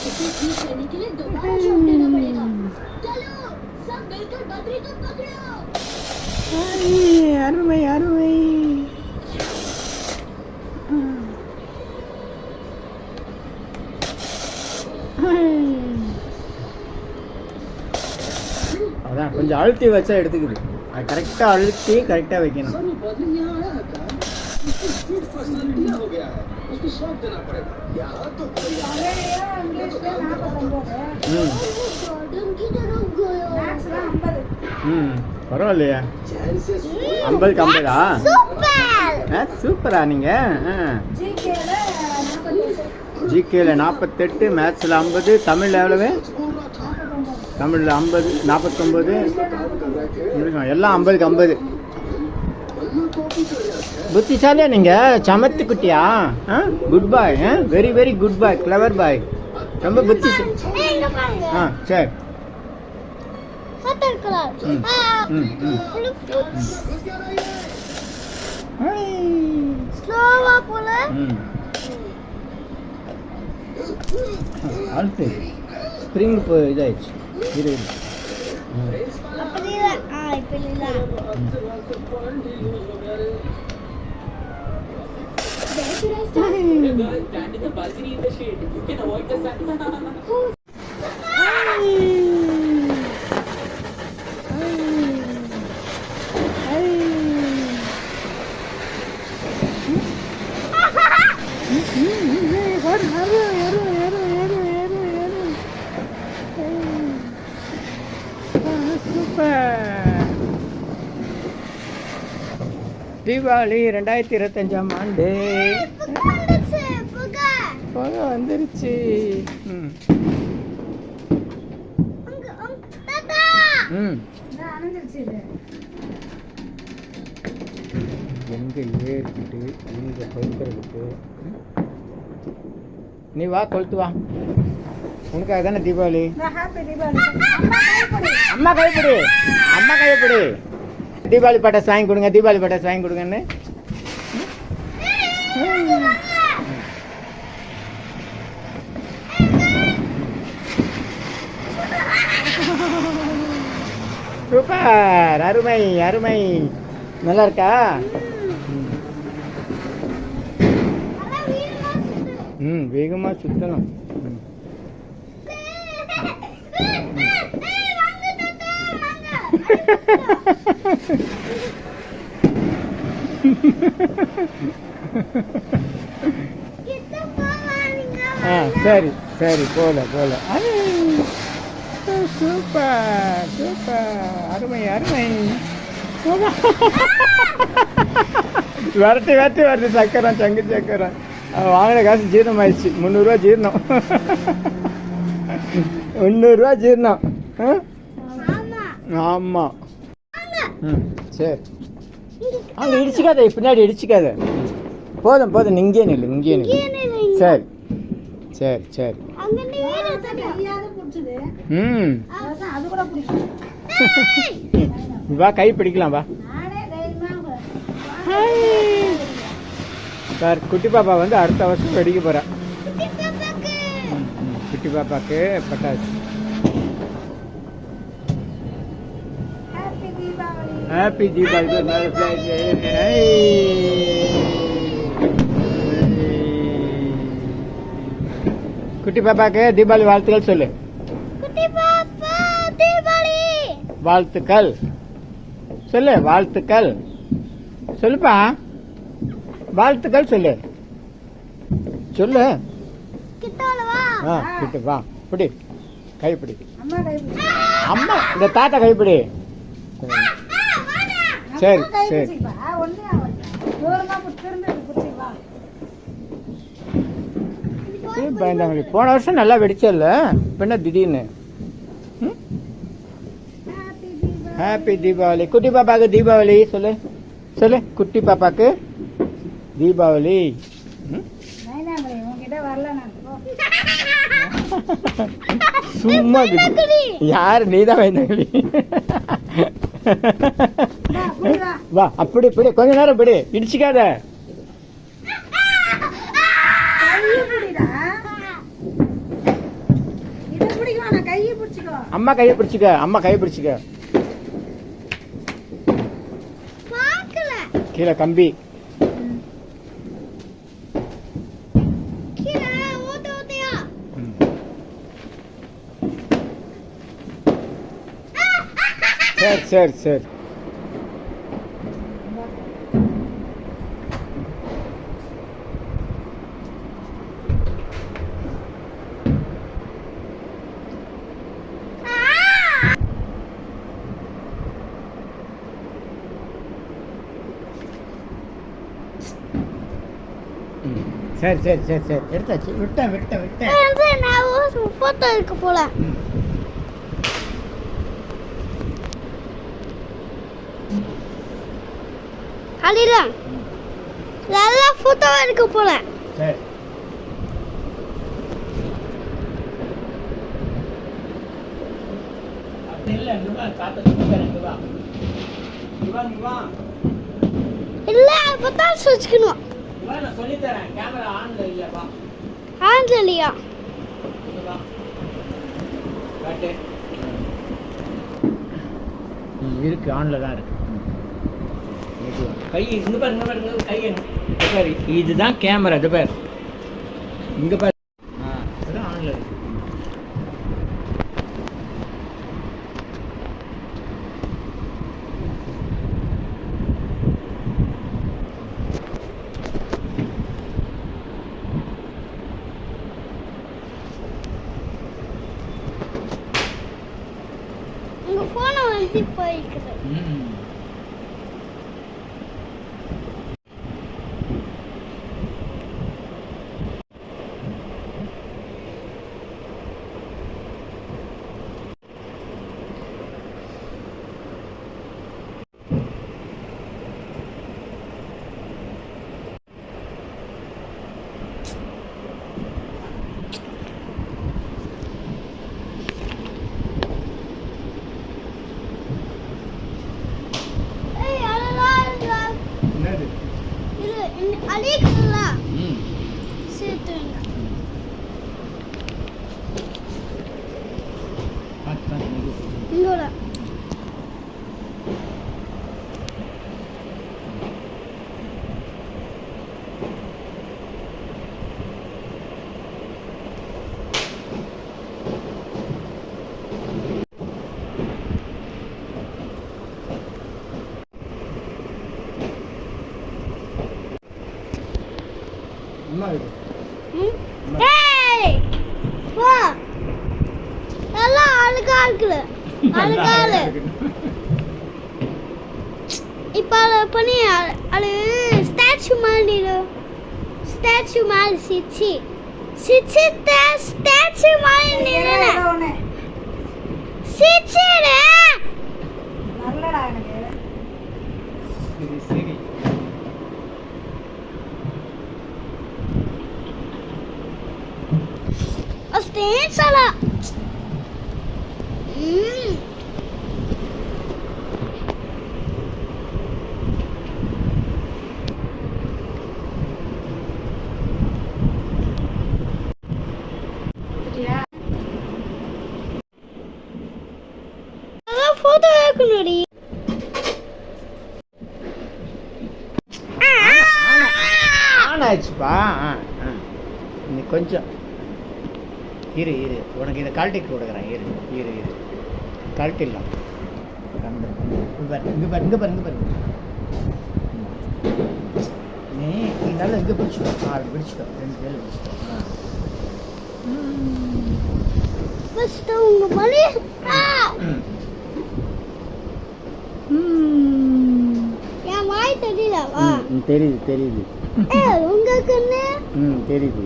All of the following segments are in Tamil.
इसे ठीक करने के लिए दोबारा शॉट देना पड़ेगा चलो सब मिलकर बकरी को पकड़ो ஐ, அருமை அருமை அதான் கொஞ்சம் அழுத்தி வச்சா எடுத்துக்குது அது கரெக்டாக அழுத்தி கரெக்டாக வைக்கணும் उसकी स्पीड पर्सनालिटी हो गया है उसको शॉट देना पड़ेगा यहाँ तो कोई ம் गार्डन की तरफ गया ம் பரவாயில்லையா चैन से सोए ஐம்பதுக்கு ஐம்பதா सुपर ஆ சூப்பரா நீங்கள் ஆ ஜிகேல நாற்பத்தெட்டு மேத்ஸில் ஐம்பது தமிழில் எவ்வளவு बोल रहा था தமிழில் ஐம்பது நாற்பத்தொம்பது काम कर रहे थे எல்லாம் ஐம்பதுக்கு ஐம்பது புத்திசாலியா நீங்க? சமத்து குட்டியா? Good boy very very good boy clever boy ரொம்ப புத்தி ஆ சரி. அடுத்து ஸ்ப்ரிங் இப்போ இதாயிடுச்சு. இரு இரு. should I stand in the balcony in the shade. You can avoid the sun. Deepavali ரெண்டாயிரத்தி இருபத்தஞ்சாம் ஆண்டு. புகை வந்துருச்சு. ம். ம். எங்கே ஏறிக்கிட்டு நீ வா கொளுத்து வா. உனக்காக தானே தீபாவளி. அம்மா கைப்பிடி. அம்மா கைப்பிடி. தீபாவளி பட்டாசு வாங்கி கொடுங்க தீபாவளி பட்டாசு வாங்கி கொடுங்கன்னு. சூப்பர் அருமை அருமை. நல்லா இருக்கா? ம் வேகமாக சுற்றணும் ம். ஆ சரி சரி போல போல ஐ, சூப்பர் சூப்பர் அருமை அருமை விரட்டி விரட்டி வருது சக்கரம் சங்கு சக்கரம் அவன் வாங்கின காசு ஜீரணம் ஆயிடுச்சு முந்நூறுரூவா ஜீரணம் முந்நூறுரூவா ஜீரணம் ஆமாம் ம் சரி. அங்கே இடிச்சுக்காத பின்னாடி இடிச்சுக்காத. போதும் போதும் இங்கே நில்லு இங்கே நில்லு. சரி. சரி சரி. ம். வா கை பிடிக்கலாம் வா. சார் குட்டி பாப்பா வந்து அடுத்த வருஷம் வெடிக்க போறா. ம், ம். குட்டி பாப்பாக்கு பட்டாசு ஹாப்பி தீபாவளி குட்டி பாப்பாக்கு தீபாவளி வாழ்த்துக்கள் சொல்லு. வாழ்த்துக்கள். சொல்லு வாழ்த்துக்கள். சொல்லுப்பா. வாழ்த்துக்கள் சொல்லு. சொல்லு. ஆ கிட்ட வா. பிடி. கைப்பிடி. அம்மா இந்த தாத்தா கைப்பிடி. சரி சரி. பயந்தாங்களே போன வருஷம் நல்லா வெடிச்சல்ல? இப்ப என்ன திடீர்னு? ஹாப்பி தீபாவளி குட்டி பாப்பாக்கு தீபாவளி சொல்லு. சொல்லு குட்டி பாப்பாக்கு தீபாவளி? சும்மா. யாரு நீதான் வைந்தாங்களி வா அப்படி இப்படி கொஞ்ச நேரம் பிடி இடிச்சுக்காத. வேணாம் கையை பிடிச்சிக்கோ. அம்மா கையை பிடிச்சிக்க அம்மா கையை பிடிச்சிக்க. பார்க்கல. கீழே கம்பி கீழே ஊத்த ஊத்தையா ம். சரி சரி. சரி. சரி சரி சரி. எடுத்தாச்சு. விட்டேன் விட்டேன் விட்டேன். வந்து நான் போல. அடியில நல்லா போட்டோ எடுக்க போல சரி. அப்படி இல்லை அப்பதான் சுவிச்சுக்கணும். சொல்லி தரேன். கேமரா ஆன்ல இல்லப்பா ஆன்ல இல்லையா? இருக்கு ஆன்ல தான் இருக்கு. கை இங்க பாரு இங்க பாரு கை பாரு இதுதான் கேமரா இது பாரு. இங்க பாரு. ஆன்ல இருக்கு. உங்க போனை வந்து போயிருக்குது ம் ஏய் அதெல்லாம் இல்ல. என்னது இது இந்த அடிக்கல ம் சேர்த்து வைங்க பார்த்து பார்த்து மெது. இங்கோட அம்மா இருக்கு ம்? ஏய் வா நல்லா அழுகா இருக்குது அழுகாலு இப்போ அதை பண்ணி அ- அது ஸ்டாச்சு மாதிரி ஸ்டாச்சு மாதிரி சிச்சி. சிச்சி ஸ்டாச்சு மாதிரி நின்று ஒன்று சிச்சிடு நல்லடா எனக்கு சரி சரி. ஸ்டேன்ஸலா ம் அதான் போட்டோ எடுக்கணும்டி ஆன் ஆயிடுச்சுப்பா கொஞ்சம். இரு இரு. உனக்கு இதை கழட்டி கொடுக்குறேன். இரு இரு இரு. கழட்டிடலாம். இங்கே பாரு இங்கே பாரு இங்கே பாரு இங்கே பாரு. ம். நீ நீ நல்லா இங்கே பிடிச்சிக்கோ. ஆ அப்படி பிடிச்சிக்கோ. ரெண்டு பேர் பிடிச்சிக்கோ. ஆ. ஃபர்ஸ்ட் உங்க மணி ம். என் வாய் தெரியல வா ம், தெரியுது தெரியுது. ஏ உங்க கண்ணு ம் தெரியுது.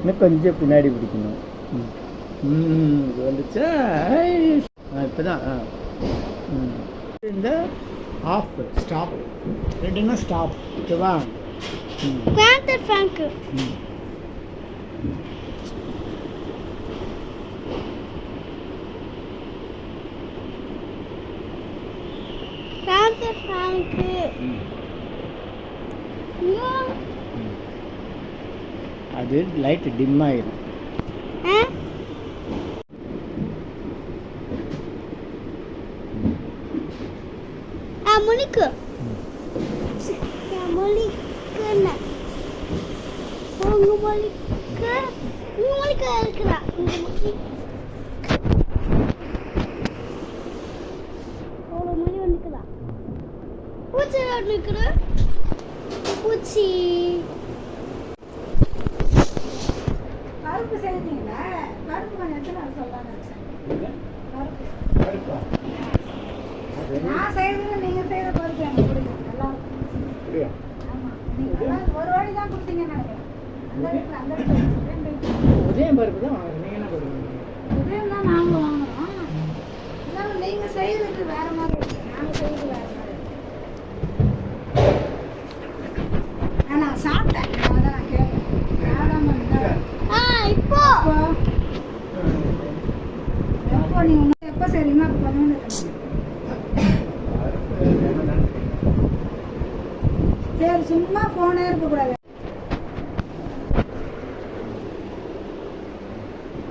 இன்னும் கொஞ்சம் பின்னாடி பிடிக்கணும். ம். வந்துச்சா? ஆ ம். இந்த ஆஃப் ஸ்டாப் ரெண்டுன்னா ஸ்டாப் ஓகேவா ம். குவாண்டர் ஃப்ராங்க் ம் குவாண்டர் ஃப்ராங்க் ம் ம். அது லைட் டிம் ஆயிரும் முனிக்கு முனிக்குன்னு உங்க முனிக்கு உங்க முனிக்கு இருக்கிறா. உங்க முனிக்கு அவ்வளோ மணி வந்துக்குதா பூச்சி நிற்கிற பூச்சி பருப்பு செய்தீங்களா பருப்பு கொஞ்சம் எத்தனை நாள் சொல்லலாம்னு நினைச்சேன் பருப்பு கருப்பா அது என்ன? நான் செய்யறது நீங்க செய்யற பருப்பு எனக்கு பிடிக்கும் நல்லா இருக்கும் அப்படியா? ஆமா நீங்க எல்லாம் ஒரு வாடி தான் கொடுத்தீங்கன்னு நினைக்கிறேன் அந்த வீட்டுல அந்த வீட்டுல ரெண்டு வீட்டுல. தான். நீங்க என்ன பண்ணுவீங்க உதயம் தான் வாங்குறோம். இருந்தாலும் நீங்க செய்யறது வேற மாதிரி இருக்கு. நாங்க செய்யறது வேற மாதிரி இருக்கு. நான் சாப்பிட்டேன். நான் கேட்டேன். சாப்பிடாம இருந்தா ஆ இப்போ எப்போ? எப்போ? நீங்க இன்னும் எப்போ செய்றீங்களோ அப்போ வேணும்னு சரி சும்மா போனே இருக்கக்கூடாது நினைக்கிறேன்.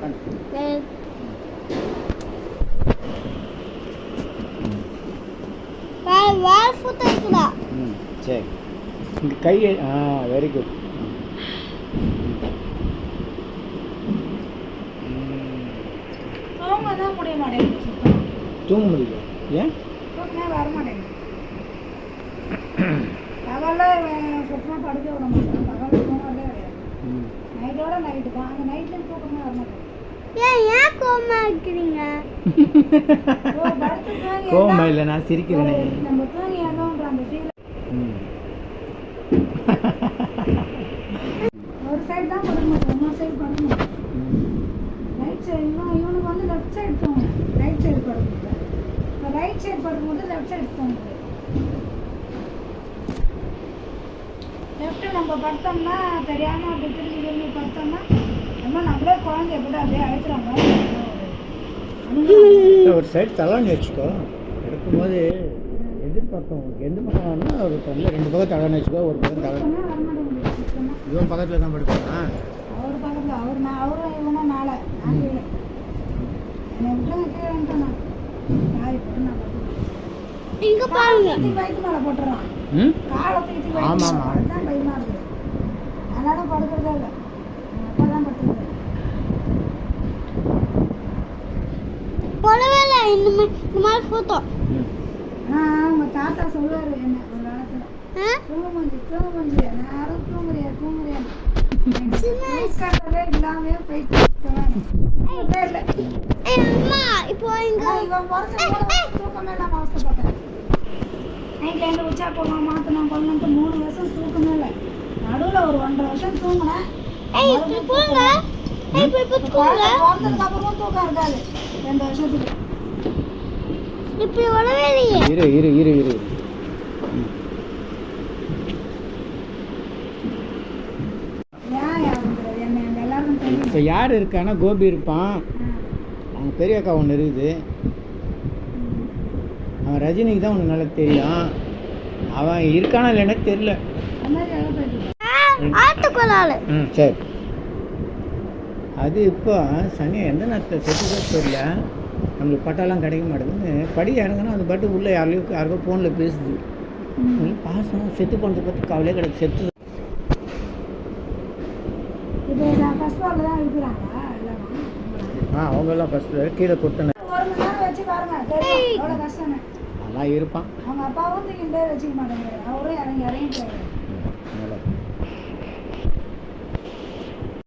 வேற ஃபுட் இருக்குதா ம் சரி இந்த கை ஆ வெரி குட் தூங்க முடியல. ஏன்? படுக்க விட மாட்டேன் நைட்டோட நைட்டு தான். அந்த நைட்ல தூக்கமே வர மாட்டேங்குது. ஏன் ஏன் கோமா இருக்கிறீங்க? இருந்தா, இல்லை நான் சிரிக்கிறேனே. நம்ம தூங்கி இருந்தோன்ற அந்த ஃபீல் ம். ஒரு சைடு தான் இன்னொரு சைடு படுக்க மாட்டேன் ம். ரைட் சைடு இவன் இவனுக்கு வந்து லெஃப்ட் சைடு தூங்கும் ரைட் சைடு இப்போ ரைட் சைடு படுக்கும்போது லெஃப்ட் சைடு தூங்குது லெஃப்ட்டு நம்ம படுத்தோம்னா தெரியாமல் அப்படி திரும்பி திரும்பி படுத்தோம்னா நம்ம நம்மளே குழந்தை எப்படி அப்படியே அனுபவம். ஒரு சைடு தலான்னு வச்சுக்கோ. எடுக்கும்போது எதிர்பக்கம் எந்த பக்கம் வேணும்னா ஒரு பக்கம் ரெண்டு பக்கம் தலான்னு வச்சுக்கோ ஒரு பக்கம் தலை இவன் பக்கத்தில் தான் படுப்பானா? அவர் பக்கத்தில் அவர் நான் அவரும் இவனும் மேலே. நான் கீழே. என்னை விட்டுருங்க கீழே வந்துட்டேன் நான். போட்டு நான் இங்க பாருங்க. வயிற்று மேலே போட்டுறான். ம்? காலை தூக்கி ஆமா, ஆமா. அதுதான் பயமா இருக்குது அதனால படுக்கிறதே இல்லை எங்கள் அப்பா தான் படுத்துக்கிறது போலவே இல்லை இந்த மாதிரி இந்த மாதிரி ஃபோட்டோ ம் ஆனால் அவங்க தாத்தா சொல்லுவார் என்ன ஒரு காலத்தில் ஆ? தூங்க முடிஞ்சு தூங்க முடிஞ்சு நேரம் தூங்குறியா தூங்குறியா இல்லாமே போயிட்டு அம்மா இப்போ இங்க இவன் பிறந்த தூக்கமே இல்லாமல் அவஸ்தைப்பட்டேன் நைட்ல இருந்து உச்சா போகலாம் மாற்றணும் கொள்ளணுன்ட்டு மூணு வருஷம் தூக்கமே இல்லை. நடுவில் ஒரு ஒன்றரை வருஷம் தூங்கினேன். பிறந்ததுக்கு அப்புறமும் தூக்கம் இருக்காது. ரெண்டு வருஷத்துக்கு. இப்படி இரு இரு இரு இரு. இப்போ யார் இருக்கானா கோபி இருப்பான். அவங்க பெரிய அக்கா ஒன்று இருக்குது. அவன் ரஜினிக்கு தான் ஒன்று நல்லா தெரியும். அவன் இருக்கானா இல்லைன்னா தெரில ஆட்டுக்குள்ளால ம் சரி. அது இப்போ சனி எந்த நேரத்தில் செத்துதோ தெரியல. நம்மளுக்கு பட்டாலாம் கிடைக்க மாட்டேங்குது. படி இறங்கினா அது பாட்டு உள்ளே யாரையும் யாருக்கோ ஃபோனில் பேசுது. பாசம் செத்து போனதை பற்றி கவலையே கிடையாது. செத்து. ஆ அவங்கெல்லாம் ஃபஸ்ட்டு கீழே கொடுத்தன அதெல்லாம் இருப்பான். அவங்க அப்பாவும் தூக்கிட்டே வச்சுக்க மாட்டேங்கிறாரு. அவரும் இறங்கி இறங்கி போயிடுறாரு நல்லா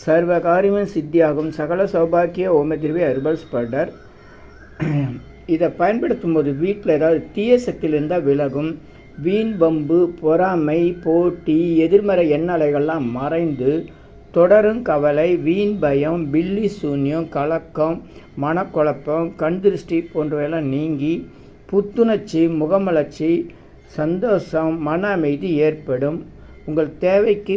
சர்வ காரியமும் சித்தியாகும். சகல சௌபாக்கிய ஓமதிர்வே அர்பல் ஸ்படர் இதை பயன்படுத்தும் போது வீட்டில் ஏதாவது தீய சக்தியில் இருந்தால் விலகும். வீண் வம்பு பொறாமை போட்டி எதிர்மறை எண்ணலைகள்லாம் மறைந்து தொடரும் கவலை வீண் பயம் பில்லி சூன்யம் கலக்கம் மனக்குழப்பம் கண் திருஷ்டி போன்றவையெல்லாம் நீங்கி புத்துணர்ச்சி முகமலர்ச்சி சந்தோஷம் மன அமைதி ஏற்படும். உங்கள் தேவைக்கு